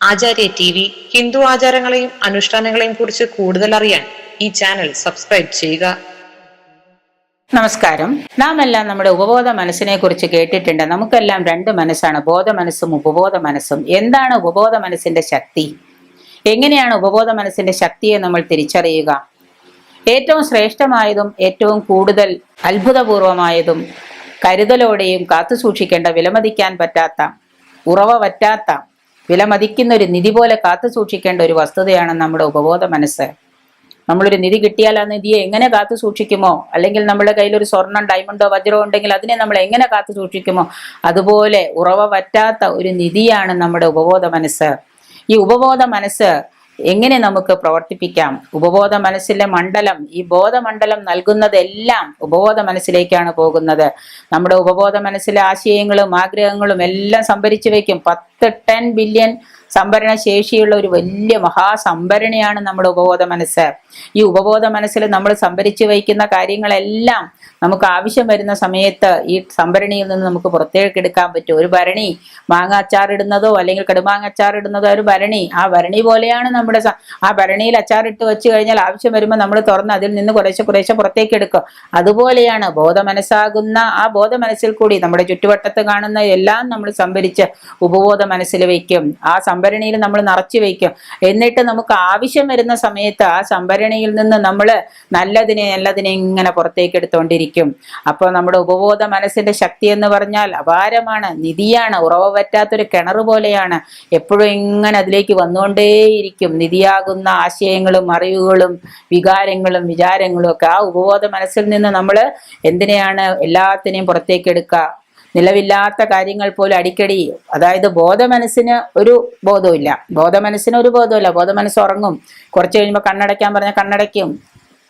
ആചാര്യ T V Hindu ആചാരങ്ങളെയും അനുഷ്ഠാനങ്ങളെയും കുറിച്ച് കൂടുതൽ അറിയാൻ ഈ ചാനൽ സബ്സ്ക്രൈബ് ചെയ്യുക. നമസ്കാരം. നാം എല്ലാം നമ്മുടെ ഉപബോധ മനസ്സിനെ കുറിച്ച് കേട്ടിട്ടുണ്ട്. നമുക്കെല്ലാം രണ്ട് മനസ്സാണ്. ബോധ മനസ്സും ഉപബോധ മനസ്സും. എന്താണ് ഉപബോധ മനസ്സിന്റെ ശക്തി? എങ്ങനെയാണ് ഉപബോധ മനസ്സിന്റെ ശക്തിയെ നമ്മൾ തിരിച്ചറിയുക? ഏറ്റവും ശ്രേഷ്ഠമായതും ഏറ്റവും കൂടുതൽ അത്ഭുതപൂർവമായതും കരുതലോടെയും കാത്തുസൂക്ഷിക്കേണ്ട വിലമതിക്കാൻ പറ്റാത്ത ഉറവ പറ്റാത്ത വിലമതിക്കുന്ന ഒരു നിധി പോലെ കാത്തു സൂക്ഷിക്കേണ്ട ഒരു വസ്തുതയാണ് നമ്മുടെ ഉപബോധ മനസ്സ്. നമ്മളൊരു നിധി കിട്ടിയാൽ ആ നിധിയെ എങ്ങനെ കാത്തു സൂക്ഷിക്കുമോ? അല്ലെങ്കിൽ നമ്മുടെ കയ്യിൽ ഒരു സ്വർണം ഡയമണ്ടോ വജ്രമോ ഉണ്ടെങ്കിൽ അതിനെ നമ്മൾ എങ്ങനെ കാത്തു സൂക്ഷിക്കുമോ? അതുപോലെ ഉറവ പറ്റാത്ത ഒരു നിധിയാണ് നമ്മുടെ ഉപബോധ മനസ്സ്. ഈ ഉപബോധ മനസ്സ് എങ്ങനെ നമുക്ക് പ്രവർത്തിപ്പിക്കാം? ഉപബോധ മനസ്സിലെ മണ്ഡലം ഈ ബോധമണ്ഡലം നൽകുന്നതെല്ലാം ഉപബോധ മനസ്സിലേക്കാണ് പോകുന്നത്. നമ്മുടെ ഉപബോധ മനസ്സിലെ ആശയങ്ങളും ആഗ്രഹങ്ങളും എല്ലാം സംഭരിച്ചു വയ്ക്കും. പത്ത് ടെൻ ബില്യൺ സംഭരണ ശേഷിയുള്ള ഒരു വലിയ മഹാസംഭരണിയാണ് നമ്മുടെ ഉപബോധ മനസ്സ്. ഈ ഉപബോധ മനസ്സിൽ നമ്മൾ സംഭരിച്ചു വയ്ക്കുന്ന കാര്യങ്ങളെല്ലാം നമുക്ക് ആവശ്യം വരുന്ന സമയത്ത് ഈ സംഭരണിയിൽ നിന്ന് നമുക്ക് പുറത്തേക്ക് എടുക്കാൻ പറ്റും. ഒരു ഭരണി മാങ്ങ അച്ചാറിടുന്നതോ അല്ലെങ്കിൽ കടുമാങ്ങ അച്ചാറിടുന്നതോ ഒരു ഭരണി ആ ഭരണി പോലെയാണ് നമ്മുടെ ആ ഭരണിയിൽ അച്ചാറിട്ട് വെച്ച് കഴിഞ്ഞാൽ ആവശ്യം വരുമ്പോൾ നമ്മൾ തുറന്ന് അതിൽ നിന്ന് കുറേശ്ശെ കുറേശ്ശെ പുറത്തേക്ക് എടുക്കും. അതുപോലെയാണ് ബോധ മനസ്സാകുന്ന ആ ബോധ മനസ്സിൽ കൂടി നമ്മുടെ ചുറ്റുവട്ടത്ത് കാണുന്ന എല്ലാം നമ്മൾ സംഭരിച്ച് ഉപബോധ മനസ്സിൽ വയ്ക്കും. ആ സംഭരണിയിൽ നമ്മൾ നിറച്ചു വയ്ക്കും എന്നിട്ട് നമുക്ക് ആവശ്യം വരുന്ന സമയത്ത് ആ സംഭരണിയിൽ നിന്ന് നമ്മൾ നല്ലതിനെ നല്ലതിനെ ഇങ്ങനെ പുറത്തേക്ക് എടുത്തുകൊണ്ടിരിക്കും അപ്പോൾ നമ്മുടെ ഉപബോധ മനസ്സിന്റെ ശക്തി എന്ന് പറഞ്ഞാൽ അപാരമാണ് നിധിയാണ് ഉറവ പറ്റാത്തൊരു കിണർ പോലെയാണ്. എപ്പോഴും ഇങ്ങനെ അതിലേക്ക് വന്നുകൊണ്ടേയിരിക്കും. നിധിയാകുന്ന ആശയങ്ങളും അറിവുകളും വികാരങ്ങളും വിചാരങ്ങളും ഒക്കെ ആ ഉപബോധ മനസ്സിൽ നിന്ന് നമ്മൾ എന്തിനെയാണ് എല്ലാത്തിനെയും പുറത്തേക്ക് എടുക്കുക? നിലവില്ലാത്ത കാര്യങ്ങൾ പോലും അടിക്കടി അതായത് ബോധമനസ്സിന് ഒരു ബോധവുമില്ല. ബോധമനസ്സിന് ഒരു ബോധമില്ല ബോധമനസ്സ് ഉറങ്ങും. കുറച്ച് കഴിയുമ്പോൾ കണ്ണടയ്ക്കാൻ പറഞ്ഞാൽ കണ്ണടയ്ക്കും.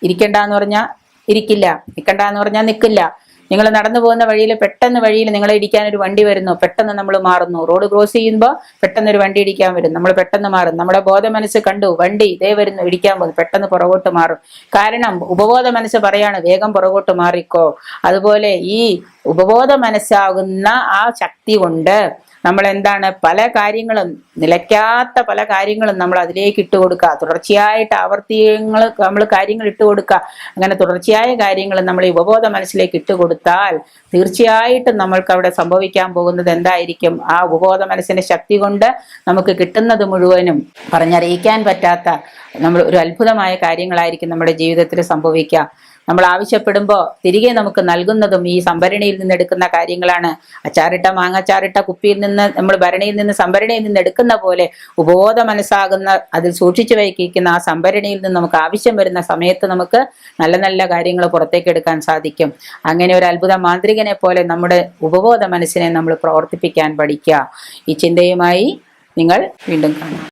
ഇരിക്കണ്ടെന്ന് പറഞ്ഞാൽ ഇരിക്കില്ല. നിൽക്കണ്ടെന്ന് പറഞ്ഞാൽ നിൽക്കില്ല നിങ്ങൾ നടന്നു പോകുന്ന വഴിയിൽ പെട്ടെന്ന് വഴിയിൽ നിങ്ങളെ ഇടിക്കാൻ ഒരു വണ്ടി വരുന്നു. പെട്ടെന്ന് നമ്മൾ മാറുന്നു. റോഡ് ക്രോസ് ചെയ്യുമ്പോൾ പെട്ടെന്ന് ഒരു വണ്ടി ഇടിക്കാൻ വരും. നമ്മൾ പെട്ടെന്ന് മാറും. നമ്മുടെ ബോധ മനസ്സ് കണ്ടു വണ്ടി ഇതേ വരുന്നു ഇടിക്കാൻ പോകുന്നു. പെട്ടെന്ന് പുറകോട്ട് മാറും. കാരണം ഉപബോധ മനസ്സ് പറയാണ് വേഗം പുറകോട്ട് മാറിക്കോ. അതുപോലെ ഈ ഉപബോധ മനസ്സാകുന്ന ആ ശക്തി കൊണ്ട് നമ്മൾ എന്താണ് പല കാര്യങ്ങളും നിലയ്ക്കാത്ത പല കാര്യങ്ങളും നമ്മൾ അതിലേക്ക് ഇട്ട് കൊടുക്കുക. തുടർച്ചയായിട്ട് ആവർത്തിയങ്ങൾ നമ്മൾ കാര്യങ്ങൾ ഇട്ട് കൊടുക്കുക. അങ്ങനെ തുടർച്ചയായ കാര്യങ്ങൾ നമ്മൾ ഈ ഉപബോധ മനസ്സിലേക്ക് ഇട്ട് കൊടുത്താൽ തീർച്ചയായിട്ടും നമ്മൾക്ക് അവിടെ സംഭവിക്കാൻ പോകുന്നത് എന്തായിരിക്കും? ആ ഉപബോധ മനസ്സിന്റെ ശക്തി കൊണ്ട് നമുക്ക് കിട്ടുന്നത് മുഴുവനും പറഞ്ഞറിയിക്കാൻ പറ്റാത്ത നമ്മൾ ഒരു അത്ഭുതമായ കാര്യങ്ങളായിരിക്കും നമ്മുടെ ജീവിതത്തിൽ സംഭവിക്കുക. നമ്മൾ ആവശ്യപ്പെടുമ്പോൾ തിരികെ നമുക്ക് നൽകുന്നതും ഈ സംഭരണിയിൽ നിന്ന് എടുക്കുന്ന കാര്യങ്ങളാണ്. അച്ചാറിട്ട മാങ്ങച്ചാറിട്ട കുപ്പിയിൽ നിന്ന് നമ്മൾ ഭരണിയിൽ നിന്ന് സംഭരണിയിൽ നിന്ന് എടുക്കുന്ന പോലെ ഉപബോധ മനസ്സാകുന്ന അതിൽ സൂക്ഷിച്ചു വയ്ക്കുന്ന ആ സംഭരണിയിൽ നിന്ന് നമുക്ക് ആവശ്യം വരുന്ന സമയത്ത് നമുക്ക് നല്ല നല്ല കാര്യങ്ങൾ പുറത്തേക്ക് എടുക്കാൻ സാധിക്കും. അങ്ങനെ ഒരു അത്ഭുത മാന്ത്രികനെ പോലെ നമ്മുടെ ഉപബോധ മനസ്സിനെ നമ്മൾ പ്രവർത്തിപ്പിക്കാൻ പഠിക്കുക. ഈ ചിന്തയുമായി നിങ്ങൾ വീണ്ടും കാണാം.